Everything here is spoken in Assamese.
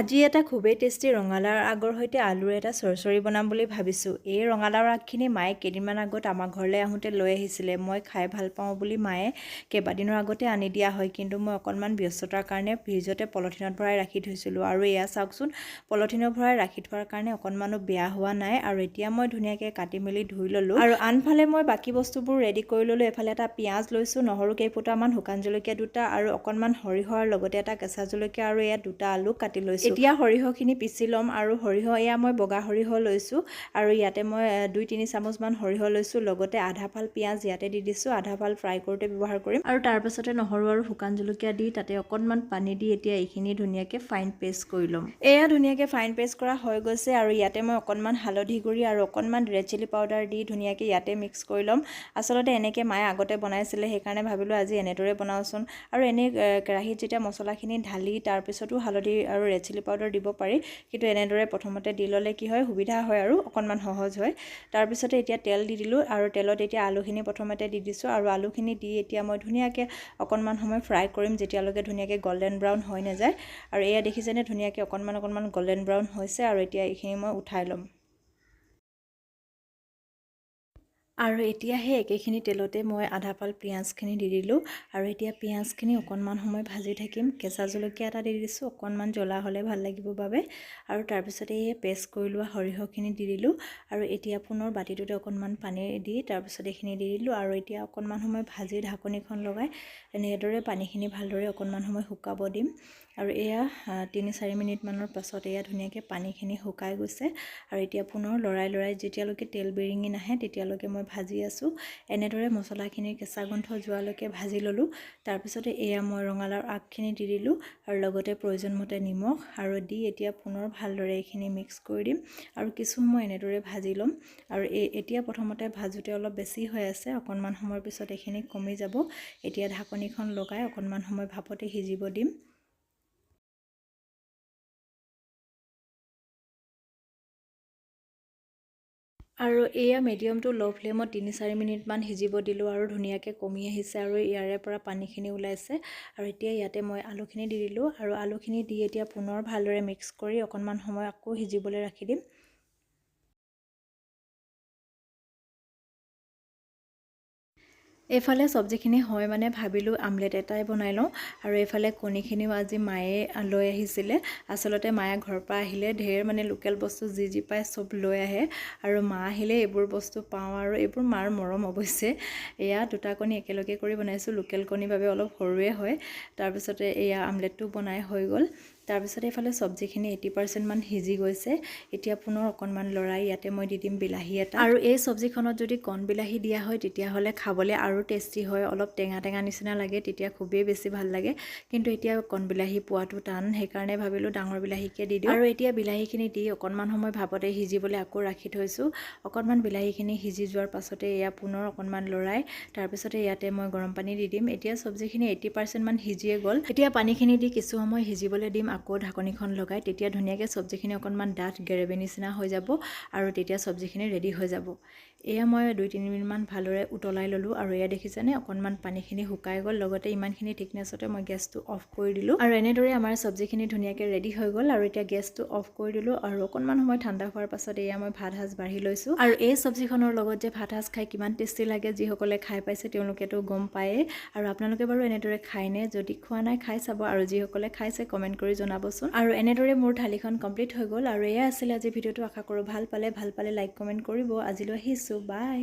আজি এটা খুবেই টেষ্টি ৰঙালাওৰ আগৰ সৈতে আলুৰ এটা চৰচৰি বনাম বুলি ভাবিছোঁ। এই ৰঙালাওৰ আগখিনি মায়ে কেইদিনমান আগত আমাৰ ঘৰলৈ আহোঁতে লৈ আহিছিলে। মই খাই ভাল পাওঁ বুলি মায়ে কেইবাদিনৰ আগতে আনি দিয়া হয়। কিন্তু মই অকণমান ব্যস্ততাৰ কাৰণে ফ্ৰিজতে পলিথিনত ভৰাই ৰাখি থৈছিলোঁ। আৰু এয়া চাওকচোন পলিথিনত ভৰাই ৰাখি থোৱাৰ কাৰণে অকণমানো বেয়া হোৱা নাই আৰু এতিয়া মই ধুনীয়াকৈ কাটি মেলি ধুই ল'লোঁ। আৰু আনফালে মই বাকী বস্তুবোৰ ৰেডি কৰি ল'লোঁ। এফালে এটা পিঁয়াজ লৈছোঁ নহৰু কেইফুটামান শুকান জলকীয়া দুটা আৰু অকণমান সৰিয়হৰ লগতে এটা কেঁচা জলকীয়া আৰু এয়া দুটা আলু কাটি লৈছোঁ। এতিয়া সৰিয়হখিনি পিচি ল'ম আৰু সৰিয়হ এয়া মই বগা সৰিয়হ লৈছোঁ আৰু ইয়াতে মই দুই তিনি চামুচমান সৰিয়হ লৈছোঁ লগতে আধা ফাল পিঁয়াজ ইয়াতে দি দিছোঁ আধা ফাল ফ্ৰাই কৰোঁতে ব্যৱহাৰ কৰিম আৰু তাৰপাছতে নহৰু আৰু শুকান জলকীয়া দি তাতে অকণমান পানী দি এতিয়া এইখিনি ধুনীয়াকৈ ফাইন পেষ্ট কৰি ল'ম। এয়া ধুনীয়াকৈ ফাইন পেষ্ট কৰা হৈ গৈছে আৰু ইয়াতে মই অকণমান হালধি গুড়ি আৰু অকণমান ৰেড চিলি পাউডাৰ দি ধুনীয়াকৈ ইয়াতে মিক্স কৰি ল'ম। আচলতে এনেকৈ মায়ে আগতে বনাইছিলে সেইকাৰণে ভাবিলোঁ আজি এনেদৰে বনাওঁচোন আৰু এনেই কেৰাহীত যেতিয়া মছলাখিনি ঢালি তাৰপিছতো হালধি আৰু ৰেড চিলি পাউডাৰ দিব পাৰি। কিন্তু এনেদৰে প্ৰথমতে দি ল'লে কি হয় সুবিধা হয় আৰু অকণমান সহজ হয়। তাৰপিছতে এতিয়া তেল দি দিলোঁ আৰু তেলত এতিয়া আলুখিনি প্ৰথমতে দি দিছোঁ আৰু আলুখিনি দি এতিয়া মই ধুনীয়াকৈ অকণমান সময় ফ্ৰাই কৰিম যেতিয়ালৈকে ধুনীয়াকৈ গল্ডেন ব্ৰাউন হৈ নাযায়। আৰু এয়া দেখিছেনে ধুনীয়াকৈ অকণমান অকণমান গল্ডেন ব্ৰাউন হৈছে আৰু এতিয়া এইখিনি মই উঠাই ল'ম। আৰু এতিয়া সেই একেখিনি তেলতে মই আধা ফাল পিঁয়াজখিনি দি দিলোঁ আৰু এতিয়া পিঁয়াজখিনি অকণমান সময় ভাজি থাকিম। কেঁচা জলকীয়া এটা দি দিছোঁ অকণমান জ্বলা হ'লে ভাল লাগিব বাবে। আৰু তাৰপিছতে এই পেষ্ট কৰি লোৱা সৰিয়হখিনি দি দিলোঁ আৰু এতিয়া পুনৰ বাতিটোতে অকণমান পানী দি তাৰপিছত এইখিনি দি দিলোঁ আৰু এতিয়া অকণমান সময় ভাজি ঢাকনিখন লগাই এনেদৰে পানীখিনি ভালদৰে অকণমান সময় শুকাব দিম। আৰু এয়া তিনি চাৰি মিনিটমানৰ পাছত এয়া ধুনীয়াকৈ পানীখিনি শুকাই গৈছে। আৰু এতিয়া পুনৰ লৰাই লৰাই যেতিয়ালৈকে তেল বিৰিঙি নাহে তেতিয়ালৈকে মই ভাজি আছোঁ। এনেদৰে মছলাখিনিৰ কেঁচা গোন্ধ যোৱালৈকে ভাজি ল'লোঁ। তাৰপিছতে এয়া মই ৰঙালাওৰ আগখিনি দি দিলোঁ আৰু লগতে প্ৰয়োজন মতে নিমখ আৰু দি এতিয়া পুনৰ ভালদৰে এইখিনি মিক্স কৰি দিম আৰু কিছু সময় এনেদৰে ভাজি ল'ম। আৰু এই এতিয়া প্ৰথমতে ভাজোঁতে অলপ বেছি হৈ আছে অকণমান সময়ৰ পিছত এইখিনি কমি যাব। এতিয়া ঢাকনিখন লগাই অকণমান সময় ভাপতে সিজিব দিম। আৰু এয়া মিডিয়াম টু ল' ফ্লেমত তিনি চাৰি মিনিটমান সিজিব দিলোঁ আৰু ধুনীয়াকৈ কমি আহিছে আৰু ইয়াৰে পৰা পানীখিনি ওলাইছে। আৰু এতিয়া ইয়াতে মই আলুখিনি দি দিলোঁ আৰু আলুখিনি দি এতিয়া পুনৰ ভালদৰে মিক্স কৰি অকণমান সময় আকৌ সিজিবলৈ ৰাখি দিম। এইফালে চব্জিখিনি হয় মানে ভাবিলোঁ আমলেট এটাই বনাই লওঁ। আৰু এইফালে কণীখিনিও আজি মায়ে লৈ আহিছিলে। আচলতে মায়ে ঘৰৰ পৰা আহিলে ঢেৰ মানে লোকেল বস্তু যি যি পায় চব লৈ আহে। আৰু মা আহিলে এইবোৰ বস্তু পাওঁ আৰু এইবোৰ মাৰ মৰম অৱশ্যে। এয়া দুটা কণী একেলগে কৰি বনাইছোঁ। লোকেল কণীৰ বাবে অলপ সৰুৱে হয়। তাৰপিছতে এয়া আমলেটটো বনাই হৈ গ'ল। তাৰপিছত এইফালে চব্জিখিনি এইটি পাৰ্চেণ্টমান সিজি গৈছে। এতিয়া পুনৰ অকণমান লৰাই ইয়াতে মই দি দিম বিলাহী এটা। আৰু এই চব্জিখনত যদি কণ বিলাহী দিয়া হয় তেতিয়াহ'লে খাবলৈ আৰু টেষ্টি হয়। অলপ টেঙা টেঙা নিচিনা লাগে তেতিয়া খুবেই বেছি ভাল লাগে। কিন্তু এতিয়া কণ বিলাহী পোৱাটো টান সেইকাৰণে ভাবিলোঁ ডাঙৰ বিলাহীকে দি দিওঁ। আৰু এতিয়া বিলাহীখিনি দি অকণমান সময় ভাপতে সিজিবলৈ আকৌ ৰাখি থৈছোঁ। অকণমান বিলাহীখিনি সিজি যোৱাৰ পাছতে এয়া পুনৰ অকণমান লৰাই তাৰপিছতে ইয়াতে মই গৰম পানী দি দিম। এতিয়া চব্জিখিনি এইটি পাৰ্চেণ্টমান সিজিয়ে গ'ল। এতিয়া পানীখিনি দি কিছু সময় সিজিবলৈ দিম আকৌ ঢাকনিখন লগাই তেতিয়া ধুনীয়াকৈ চব্জিখিনি অকণমান ডাঠ গেৰেবি নিচিনা হৈ যাব আৰু তেতিয়া চব্জিখিনি ৰেডি হৈ যাব। এয়া মই দুই তিনি মিনিটমান ভালদৰে উতলাই ল'লোঁ আৰু এয়া দেখিছেনে? অকণমান পানীখিনি শুকাই গ'ল লগতে ইমানখিনি থিকনেছতে মই গেছটো অফ কৰি দিলোঁ আৰু এনেদৰে আমাৰ চব্জিখিনি ধুনীয়াকৈ ৰেডি হৈ গ'ল আৰু এতিয়া গেছটো অফ কৰি দিলোঁ আৰু অকণমান সময় ঠাণ্ডা হোৱাৰ পাছত এয়া মই ভাত সাজ বাঢ়ি লৈছোঁ আৰু এই চব্জিখনৰ লগত যে ভাত সাজ খাই কিমান টেষ্টি লাগে যিসকলে খাই পাইছে তেওঁলোকেতো গম পায়েই। আৰু আপোনালোকে বাৰু এনেদৰে খায়নে? যদি খোৱা নাই খাই চাব আৰু যিসকলে খাইছে কমেণ্ট কৰি জনাবচোন আৰু এনেদৰে মোৰ থালিখন কমপ্লিট হৈ গ'ল। আৰু এয়া আছিলে আজি ভিডিঅ'টো। আশা কৰোঁ ভাল পালে ভাল পালে লাইক কমেণ্ট কৰিব। আজিলৈ আহিছোঁ। বাই।